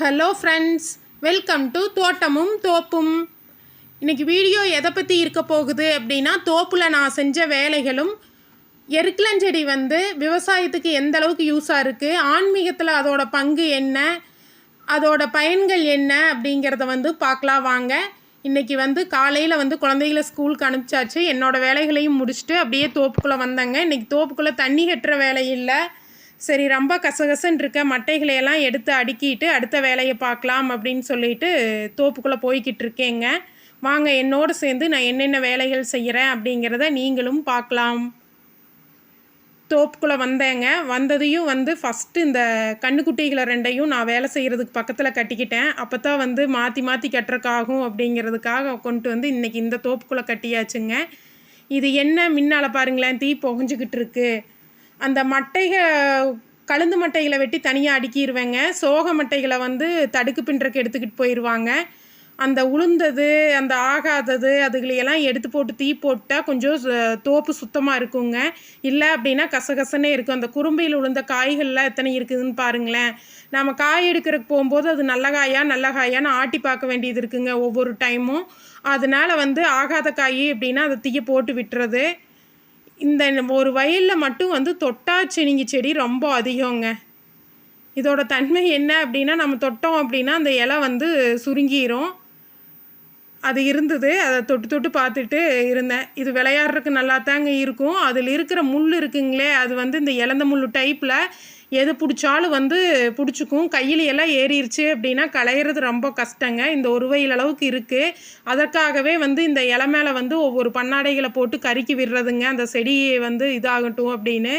Hello friends welcome to தோட்டமும் தோப்பும். இன்றைக்கி வீடியோ எதை பற்றி இருக்க போகுது அப்படின்னா தோப்பில் நான் செஞ்ச வேலைகளும் எருக்கிலஞ்செடி வந்து விவசாயத்துக்கு எந்த அளவுக்கு யூஸாக இருக்குது ஆன்மீகத்தில் அதோட பங்கு என்ன அதோட பயன்கள் என்ன அப்படிங்கிறத வந்து பார்க்கலாம் வாங்க. இன்னைக்கு வந்து காலையில் வந்து குழந்தைகளை ஸ்கூலுக்கு அனுப்பிச்சாச்சு. என்னோட வேலைகளையும் முடிச்சுட்டு அப்படியே தோப்புக்குள்ளே வந்தேங்க. இன்னைக்கு தோப்புக்குள்ளே தண்ணி கட்டுற வேலை இல்லை. சரி ரொம்ப கசகசன்னு இருக்க மட்டைகளை எல்லாம் எடுத்து அடுக்கிட்டு அடுத்த வேலையை பார்க்கலாம் அப்படின்னு சொல்லிட்டு தோப்புக்குள்ளே போய்கிட்டு இருக்கேங்க வாங்க என்னோடு சேர்ந்து நான் என்னென்ன வேலைகள் செய்கிறேன் அப்படிங்கிறத நீங்களும் பார்க்கலாம். தோப்புக்குள்ளே வந்தேங்க. வந்ததையும் வந்து ஃபஸ்ட்டு இந்த கண்ணுக்குட்டிகளை ரெண்டையும் நான் வேலை செய்கிறதுக்கு பக்கத்தில் கட்டிக்கிட்டேன். அப்போ தான் வந்து மாற்றி மாற்றி கட்டுறக்காகும் அப்படிங்கிறதுக்காக கொண்டு வந்து இன்றைக்கி இந்த தோப்புக்குள்ளே கட்டியாச்சுங்க. இது என்ன? மின்னால் பாருங்களேன் தீ புகஞ்சிக்கிட்டு இருக்குது அந்த மட்டைகளை கழுந்து மட்டைகளை வெட்டி தனியாக அடுக்கிடுவேங்க சோக மட்டைகளை வந்து தடுக்கு பின்றக்கு எடுத்துக்கிட்டு போயிடுவாங்க அந்த உளுந்தது அந்த ஆகாதது அதுகளையெல்லாம் எடுத்து போட்டு தீ போட்டால் கொஞ்சம் தோப்பு சுத்தமாக இருக்குங்க. இல்லை அப்படின்னா கசகசன்னே இருக்கும். அந்த குறும்பையில் உளுந்த காய்கள்லாம் எத்தனை இருக்குதுன்னு பாருங்களேன். நம்ம காய் எடுக்கிறதுக்கு போகும்போது அது நல்ல காயா நல்ல காயான்னு ஆட்டி பார்க்க வேண்டியது இருக்குங்க ஒவ்வொரு டைமும் அதனால வந்து ஆகாத காய் அப்படின்னா அதை தீய போட்டு விட்டுறது. இந்த ஒரு வயலில் மட்டும் வந்து தொட்டாச்சினிங்கி செடி ரொம்ப அதிகங்க. இதோட தன்மை என்ன அப்படின்னா நம்ம தொட்டோம் அப்படின்னா அந்த இலை வந்து சுருங்கிரும். அது இருந்தது. அதை தொட்டு தொட்டு பார்த்துட்டு இருந்தேன். இது விளையாடுறதுக்கு நல்லா தாங்க இருக்கும். அதில் இருக்கிற முள் இருக்குங்களே அது வந்து இந்த இலந்த முள் டைப்பில் எது பிடிச்சாலும் வந்து பிடிச்சிக்கும். கையில் எல்லாம் ஏறிடுச்சு அப்படின்னா களையிறது ரொம்ப கஷ்டங்க. இந்த ஒரு வயல் அளவுக்கு இருக்குது அதற்காகவே வந்து இந்த இலை மேலே வந்து ஒவ்வொரு பண்ணாடைகளை போட்டு கருக்கி விடுறதுங்க. அந்த செடி வந்து இதாகட்டும் அப்படின்னு.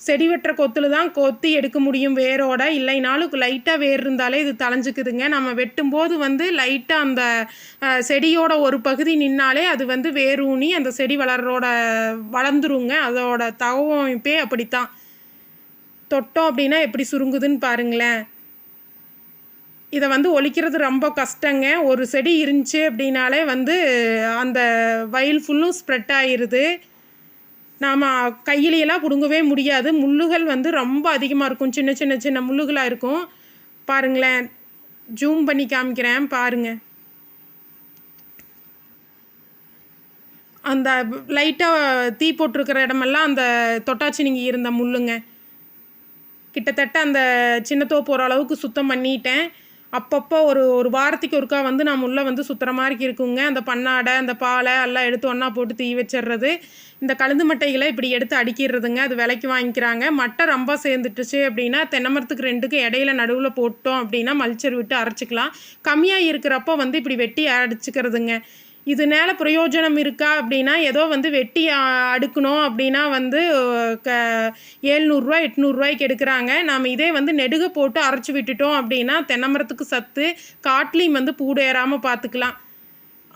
செடி வெட்டுற கொத்தில் தான் கொத்தி எடுக்க முடியும் வேரோட. இல்லைனாலும் லைட்டாக வேர் இருந்தாலே இது தலைஞ்சிக்குதுங்க நம்ம வெட்டும்போது வந்து லைட்டாக அந்த செடியோட ஒரு பகுதி நின்னாலே அது வந்து வேர் ஊனி அந்த செடி வளர்றோட வளர்ந்துருங்க. அதோட தகவமைப்பே அப்படித்தான். தொட்டோம் அப்படின்னா எப்படி சுருங்குதுன்னு பாருங்களேன். இதை வந்து ஒழிக்கிறது ரொம்ப கஷ்டங்க. ஒரு செடி இருந்துச்சு அப்படின்னாலே வந்து அந்த வயல் ஃபுல்லும் ஸ்ப்ரெட் ஆகிருது நாம் கையிலையெல்லாம் பிடுங்கவே முடியாது. முள்ளுகள் வந்து ரொம்ப அதிகமாக இருக்கும். சின்ன சின்ன சின்ன முள்ளுகளாக இருக்கும். பாருங்களேன். ஜூம் பண்ணி காமிக்கிறேன். பாருங்க. அந்த லைட்டாக தீ போட்டிருக்கிற இடமெல்லாம் அந்த தொட்டாச்சினிங்கி இருந்த முள்ளுங்க. கிட்டத்தட்ட அந்த சின்ன தோப்பு அளவுக்கு சுத்தம் பண்ணிட்டேன். அப்பப்போ ஒரு ஒரு வாரத்துக்கு ஒருக்கா வந்து நான் உள்ளே வந்து சுற்றுற மாதிரி இருக்குங்க. அந்த பண்ணாடை அந்த பாலை எல்லாம் எடுத்து ஒன்றா போட்டு தீ வச்சிடுறது இந்த கழுந்து மட்டைகளை இப்படி எடுத்து அடுக்கிடுறதுங்க அது விலைக்கு வாங்கிக்கிறாங்க. மட்டை ரொம்ப சேர்ந்துட்டுச்சு அப்படின்னா தென்னை மரத்துக்கு ரெண்டுக்கு இடையில நடுவில் போட்டோம் அப்படின்னா மல்ச்சர் விட்டு அரைச்சிக்கலாம். கம்மியாக இருக்கிறப்போ வந்து இப்படி வெட்டி அடிச்சுக்கிறதுங்க இதனால பிரயோஜனம் இருக்கா அப்படின்னா ஏதோ வந்து வெட்டி அடுக்கணும் அப்படின்னா வந்து க ஏழ்நூறுரூவா எட்நூறுரூவாய்க்கு எடுக்கிறாங்க. நாம் இதே வந்து நெடுக போட்டு அரைச்சி விட்டுட்டோம் அப்படின்னா தென்னமரத்துக்கு சத்து காட்லேயும் வந்து பூடேறாமல் பார்த்துக்கலாம்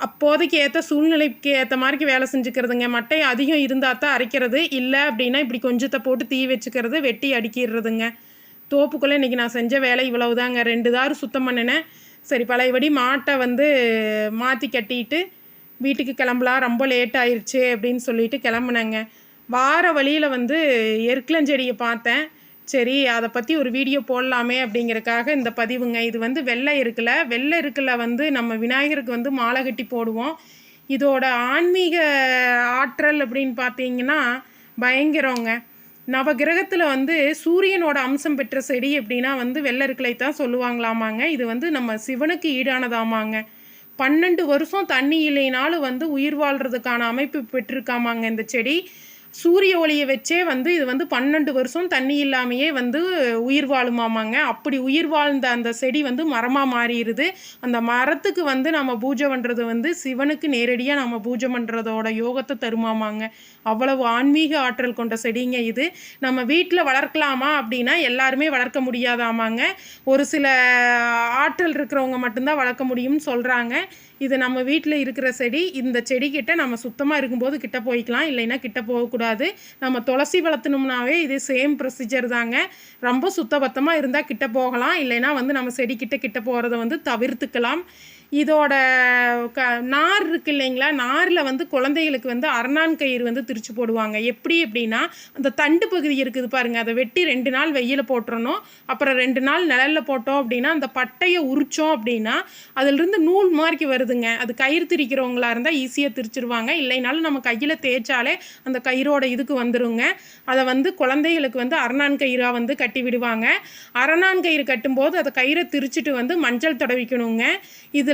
அப்போதைக்கு ஏற்ற சூழ்நிலைக்கு ஏற்ற மாதிரிக்கு வேலை செஞ்சுக்கிறதுங்க. மட்டை அதிகம் இருந்தால் தான் அரைக்கிறது. இல்லை அப்படின்னா இப்படி கொஞ்சத்தை போட்டு தீ வச்சுக்கிறது வெட்டி அடுக்கிடுறதுங்க. தோப்புக்குள்ளே இன்றைக்கி நான் செஞ்ச வேலை இவ்வளவுதாங்க. ரெண்டு தாறு சுத்தம் பண்ணினேன். சரி பழையபடி மாட்டை வந்து மாற்றி கட்டிட்டு வீட்டுக்கு கிளம்பலாம் ரொம்ப லேட் ஆயிடுச்சு அப்படின்னு சொல்லிட்டு கிளம்புனேங்க. வார வழியில் வந்து எருக்கலஞ்செடியை பார்த்தேன். சரி அதை பற்றி ஒரு வீடியோ போடலாமே அப்படிங்கிறதுக்காக இந்த பதிவுங்க. இது வந்து வெள்ளை இருக்குல்ல வெள்ளை இருக்குல்ல வந்து நம்ம விநாயகருக்கு வந்து மாலை கட்டி போடுவோம். இதோட ஆன்மீக ஆற்றல் அப்படின்னு பார்த்தீங்கன்னா பயங்கரங்க. நவகிரகத்தில் வந்து சூரியனோட அம்சம் பெற்ற செடி அப்படின்னா வந்து வெள்ளை இருக்கலை தான் சொல்லுவாங்களாமாங்க. இது வந்து நம்ம சிவனுக்கு ஈடானதாமாங்க. பன்னெண்டு வருஷம் தண்ணி இல்லைனாலும் வந்து உயிர் வாழ்கிறதுக்கான அமைப்பு பெற்றிருக்காமாங்க இந்த செடி. சூரிய ஒளியை வச்சே வந்து இது வந்து பன்னெண்டு வருஷம் தண்ணி இல்லாமையே வந்து உயிர் வாழுமாமாங்க. அப்படி உயிர் வாழ்ந்த அந்த செடி வந்து மரமாக மாறிடுது. அந்த மரத்துக்கு வந்து நம்ம பூஜை பண்ணுறது வந்து சிவனுக்கு நேரடியாக நம்ம பூஜை பண்ணுறதோட யோகத்தை தருமாமாங்க. அவ்வளவு ஆன்மீக ஆற்றல் கொண்ட செடிங்க இது. நம்ம வீட்டில் வளர்க்கலாமா அப்படின்னா எல்லாருமே வளர்க்க முடியாதாமாங்க. ஒரு சில ஆற்றல் இருக்கிறவங்க மட்டும்தான் வளர்க்க முடியும்னு சொல்கிறாங்க இது நம்ம வீட்டில் இருக்கிற செடி இந்த செடிக்கிட்ட நம்ம சுத்தமாக இருக்கும்போது கிட்ட போய்க்கலாம். இல்லைன்னா கிட்ட போகக்கூடாது. நம்ம துளசி வளர்த்தணும்னாவே இது சேம் ப்ரொசீஜர் தாங்க. ரொம்ப சுத்தபத்தமாக இருந்தால் கிட்ட போகலாம். இல்லைன்னா வந்து நம்ம செடி கிட்ட கிட்ட போகிறத வந்து தவிர்த்துக்கலாம். இதோட க நார் இருக்கு இல்லைங்களா? நாரில் வந்து குழந்தைகளுக்கு வந்து அரணான் கயிறு வந்து திரிச்சு போடுவாங்க. எப்படி அப்படின்னா அந்த தண்டு பகுதி இருக்குது பாருங்கள் அதை வெட்டி ரெண்டு நாள் வெயில் போட்டுறணும். அப்புறம் ரெண்டு நாள் நிழலில் போட்டோம் அப்படின்னா அந்த பட்டையை உரிச்சோம் அப்படின்னா அதிலிருந்து நூல் மாதிரி வருதுங்க. அது கயிறு திரிக்கிறவங்களா இருந்தால் ஈஸியாக திரிச்சிருவாங்க. இல்லைனாலும் நம்ம கையில் தேய்ச்சாலே அந்த கயிறோட இதுக்கு வந்துருங்க. அதை வந்து குழந்தைகளுக்கு வந்து அரணான் கயிறாக வந்து கட்டி விடுவாங்க. அரணான் கயிறு கட்டும்போது அதை கயிறை திரிச்சிட்டு வந்து மஞ்சள் தடவிக்கணுங்க.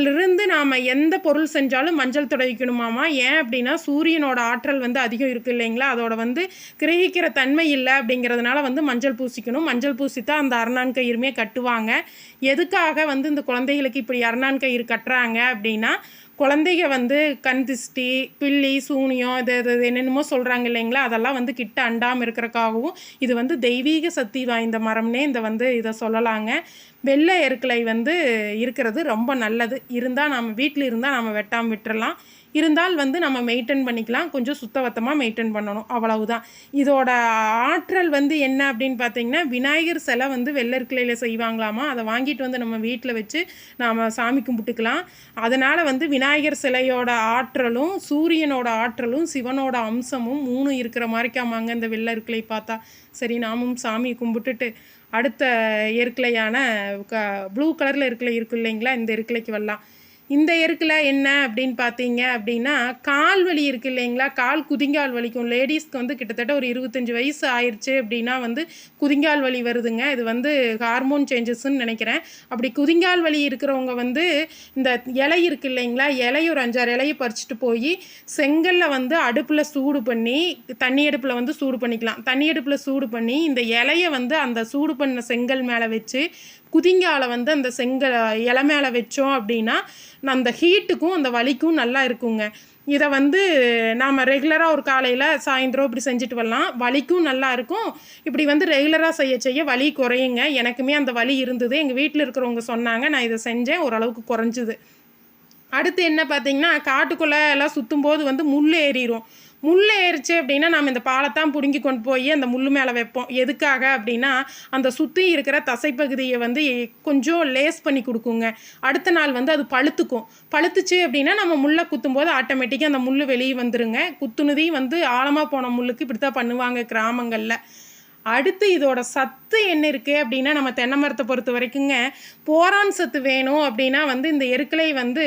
இதிலிருந்து நாம் எந்த பொருள் செஞ்சாலும் மஞ்சள் துடைக்கணுமாமா? ஏன் அப்படின்னா சூரியனோட ஆற்றல் வந்து அதிகம் இருக்குது இல்லைங்களா? அதோட வந்து கிரகிக்கிற தன்மை இல்லை அப்படிங்கிறதுனால வந்து மஞ்சள் பூசிக்கணும். மஞ்சள் பூசித்தான் அந்த அரணான் கயிறுமே கட்டுவாங்க. எதுக்காக வந்து இந்த குழந்தைகளுக்கு இப்படி அரணான் கயிறு கட்டுறாங்க அப்படின்னா குழந்தைங்க வந்து கண் திஷ்டி பில்லி சூனியம் இது இது என்னென்னமோ சொல்கிறாங்க இல்லைங்களா? அதெல்லாம் வந்து கிட்ட அண்டாமல் இருக்கிறக்காகவும் இது வந்து தெய்வீக சக்தி வாய்ந்த மரம்னே இந்த வந்து இதை சொல்லலாங்க. வெள்ளை எருக்களை வந்து இருக்கிறது ரொம்ப நல்லது. இருந்தால் நம்ம வீட்டில் இருந்தால் நம்ம வெட்டாமல் விட்டுறலாம். இருந்தால் வந்து நம்ம மெயின்டைன் பண்ணிக்கலாம். கொஞ்சம் சுத்தபத்தமாக மெயின்டைன் பண்ணணும். அவ்வளவுதான். இதோட ஆற்றல் வந்து என்ன அப்படின்னு பார்த்தீங்கன்னா விநாயகர் சிலை வந்து வெள்ளற்கிளையில் செய்வாங்களாமா? அதை வாங்கிட்டு வந்து நம்ம வீட்டில் வச்சு நாம் சாமி கும்பிட்டுக்கலாம். அதனால் வந்து விநாயகர் சிலையோட ஆற்றலும் சூரியனோட ஆற்றலும் சிவனோட அம்சமும் மூணும் இருக்கிற மாதிரிக்காமாங்க இந்த வெள்ளற்கிளை பார்த்தா. சரி நாமும் சாமி கும்பிட்டுட்டு அடுத்த எருக்கலையான க ப்ளூ கலரில் இருக்கலை இருக்கு இல்லைங்களா? இந்த இருக்கலைக்கு வரலாம். இந்த எருக்கில் என்ன அப்படின்னு பார்த்தீங்க அப்படின்னா கால் வலி இருக்கு இல்லைங்களா? கால் குதிங்கால் வலிக்கும். லேடிஸ்க்கு வந்து கிட்டத்தட்ட ஒரு இருபத்தஞ்சி வயசு ஆயிடுச்சு அப்படின்னா வந்து குதிங்கால் வலி வருதுங்க. இது வந்து ஹார்மோன் சேஞ்சஸ்ன்னு நினைக்கிறேன். அப்படி குதிங்கால் வலி இருக்கிறவங்க வந்து இந்த இலை இருக்கு இல்லைங்களா? இலை ஒரு அஞ்சாறு இலையை பறிச்சுட்டு போய் செங்கல்ல வந்து அடுப்பில் சூடு பண்ணி தண்ணி அடுப்பில் வந்து சூடு பண்ணிக்கலாம். தண்ணி அடுப்பில் சூடு பண்ணி இந்த இலையை வந்து அந்த சூடு பண்ண செங்கல் மேலே வச்சு குதிங்கால வந்து அந்த செங்கல் இலை மேலே வச்சோம் அப்படின்னா அந்த ஹீட்டுக்கும் அந்த வலிக்கும் நல்லா இருக்குங்க. இதை வந்து நாம் ரெகுலராக ஒரு காலையில் சாயந்தரம் இப்படி செஞ்சுட்டு வரலாம். வலிக்கும் நல்லா இருக்கும். இப்படி வந்து ரெகுலராக செய்ய செய்ய வலி குறையுங்க. எனக்குமே அந்த வலி இருந்தது. எங்கள் வீட்டில் இருக்கிறவங்க சொன்னாங்க நான் இதை செஞ்சேன். ஓரளவுக்கு குறைஞ்சிது. அடுத்து என்ன பார்த்தீங்கன்னா காட்டுக்குள்ளே எல்லாம் சுற்றும் போது வந்து முள் ஏறிடும் முள் ஏறிச்சு அப்படின்னா நம்ம இந்த பாலைத்தான் பிடுங்கி கொண்டு போய் அந்த முள் மேலே வைப்போம். எதுக்காக அப்படின்னா அந்த சுற்றி இருக்கிற தசைப்பகுதியை வந்து கொஞ்சம் லேஸ் பண்ணி கொடுக்குங்க. அடுத்த நாள் வந்து அது பழுத்துக்கும். பழுத்துச்சு அப்படின்னா நம்ம முள்ளை குத்தும்போது ஆட்டோமேட்டிக்காக அந்த முள் வெளியே வந்துருங்க. குத்துனதையும் வந்து ஆழமாக போன முள்ளுக்கு இப்படி தான் பண்ணுவாங்க கிராமங்களில். அடுத்து இதோட சத்து என்ன இருக்குது அப்படின்னா நம்ம தென்னை மரத்தை பொறுத்த வரைக்குங்க போரான் சத்து வேணும் அப்படின்னா வந்து இந்த எருக்களை வந்து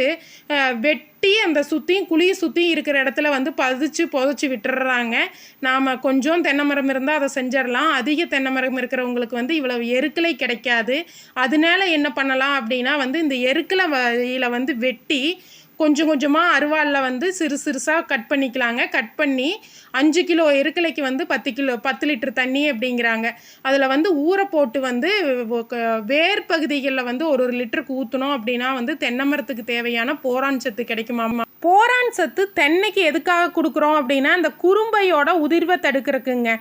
வெட்டி அந்த சுற்றியும் குழியை சுற்றியும் இருக்கிற இடத்துல வந்து பதிச்சு புதைச்சி விட்டுறாங்க நாம் கொஞ்சம் தென்னை மரம் இருந்தால் அதை செஞ்சிடலாம். அதிக தென்னை மரம் இருக்கிறவங்களுக்கு வந்து இவ்வளவு எருக்களை கிடைக்காது. அதனால என்ன பண்ணலாம் அப்படின்னா வந்து இந்த எருக்களை வழியில் வந்து வெட்டி கொஞ்சம் கொஞ்சமாக அருவாளில் வந்து சிறு சிறுசாக கட் பண்ணிக்கலாங்க. கட் பண்ணி அஞ்சு கிலோ இருக்கலைக்கு வந்து பத்து கிலோ பத்து லிட்டர் தண்ணி அப்படிங்கிறாங்க. அதில் வந்து ஊற போட்டு வந்து வேர் பகுதிகளில் வந்து ஒரு ஒரு லிட்டருக்கு ஊற்றணும் அப்படின்னா வந்து தென்னை மரத்துக்கு தேவையான போரான் சத்து கிடைக்குமாமா போரான் சத்து தென்னைக்கு எதுக்காக கொடுக்குறோம் அப்படின்னா அந்த குறும்பையோட உதிர்வை தடுக்கிறதுக்குங்க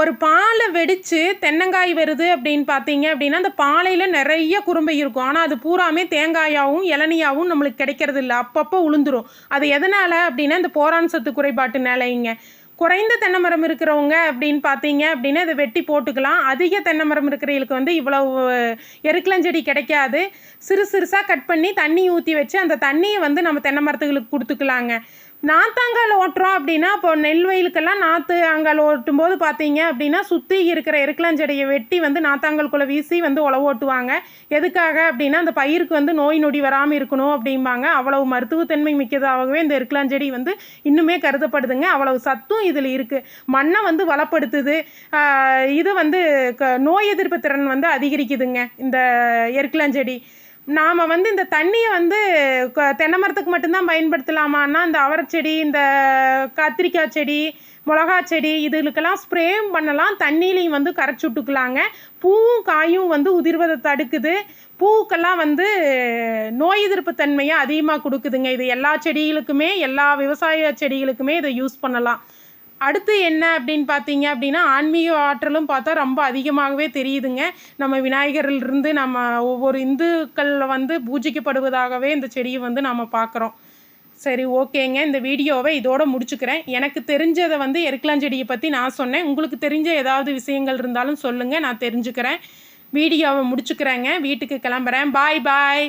ஒரு பாலை வெடித்து தென்னங்காய் வருது அப்படின்னு பார்த்தீங்க அப்படின்னா அந்த பாலையில் நிறைய குறும்பை இருக்கும். ஆனால் அது பூராமே தேங்காயாகவும் இளநியாகவும் நம்மளுக்கு கிடைக்கிறது இல்லை. அப்பப்போ உளுந்துரும். அது எதனால் அப்படின்னா இந்த போரான் சத்து குறைபாட்டுனாலைங்க. குறைந்த தென்னை மரம் இருக்கிறவங்க அப்படின்னு பார்த்தீங்க அப்படின்னா இதை வெட்டி போட்டுக்கலாம். அதிக தென்னை மரம் இருக்கிறவங்களுக்கு வந்து இவ்வளவு எருக்கலஞ்செடி கிடைக்காது. சிறு சிறுசாக கட் பண்ணி தண்ணி ஊற்றி வச்சு அந்த தண்ணியை வந்து நம்ம தென்னை மரத்துகளுக்கு கொடுத்துக்கலாங்க. நாத்தாங்கால் ஓட்டுறோம் அப்படின்னா இப்போ நெல் வயலுக்கெல்லாம் நாற்று அங்கால் ஓட்டும் போது பார்த்தீங்க அப்படின்னா சுற்றி இருக்கிற எருக்கலாஞ்செடியை வெட்டி வந்து நாத்தாங்கல்குள்ளே வீசி வந்து உழவு ஓட்டுவாங்க. எதுக்காக அப்படின்னா அந்த பயிருக்கு வந்து நோய் நொடி வராமல் இருக்கணும் அப்படிம்பாங்க. அவ்வளவு மருத்துவத்தன்மை மிக்கதாகவே இந்த எருக்கலாஞ்செடி வந்து இன்னுமே கருதப்படுதுங்க. அவ்வளவு சத்தும் இதில் இருக்குது மண்ணை வந்து வளப்படுத்துது. இது வந்து க- நோய் எதிர்ப்பு திறன் வந்து அதிகரிக்குதுங்க இந்த எருக்கலாஞ்செடி நாம் வந்து இந்த தண்ணியை வந்து க- தென்னை மரத்துக்கு மட்டும்தான் பயன்படுத்தலாமான்னா இந்த அவரைச்செடி இந்த கத்திரிக்காய் செடி மிளகா செடி இதுகளுக்கெல்லாம் ஸ்ப்ரே பண்ணலாம். தண்ணியிலையும் வந்து கரைச்சி விட்டுக்கலாங்க. பூவும் காயும் வந்து உதிர்வதை தடுக்குது. பூவுக்கெல்லாம் வந்து நோய் எதிர்ப்பு தன்மையை அதிகமாக கொடுக்குதுங்க. இது எல்லா செடிகளுக்குமே எல்லா விவசாய செடிகளுக்குமே இதை யூஸ் பண்ணலாம். அடுத்து என்ன அப்படின்னு பார்த்தீங்க அப்படின்னா ஆன்மீக ஆற்றலும் பார்த்தா ரொம்ப அதிகமாகவே தெரியுதுங்க. நம்ம விநாயகரிலிருந்து நம்ம ஒவ்வொரு இந்துக்களில் வந்து பூஜிக்கப்படுவதாகவே இந்த செடியை வந்து நம்ம பார்க்குறோம். சரி ஓகேங்க. இந்த வீடியோவை இதோட முடிச்சுக்கிறேன். எனக்கு தெரிஞ்சதை வந்து எருக்கலாஞ்செடியை பற்றி நான் சொன்னேன். உங்களுக்கு தெரிஞ்ச ஏதாவது விஷயங்கள் இருந்தாலும் சொல்லுங்கள் நான் தெரிஞ்சுக்கிறேன். வீடியோவை முடிச்சுக்கிறேங்க. வீட்டுக்கு கிளம்புறேன். பாய் பாய்.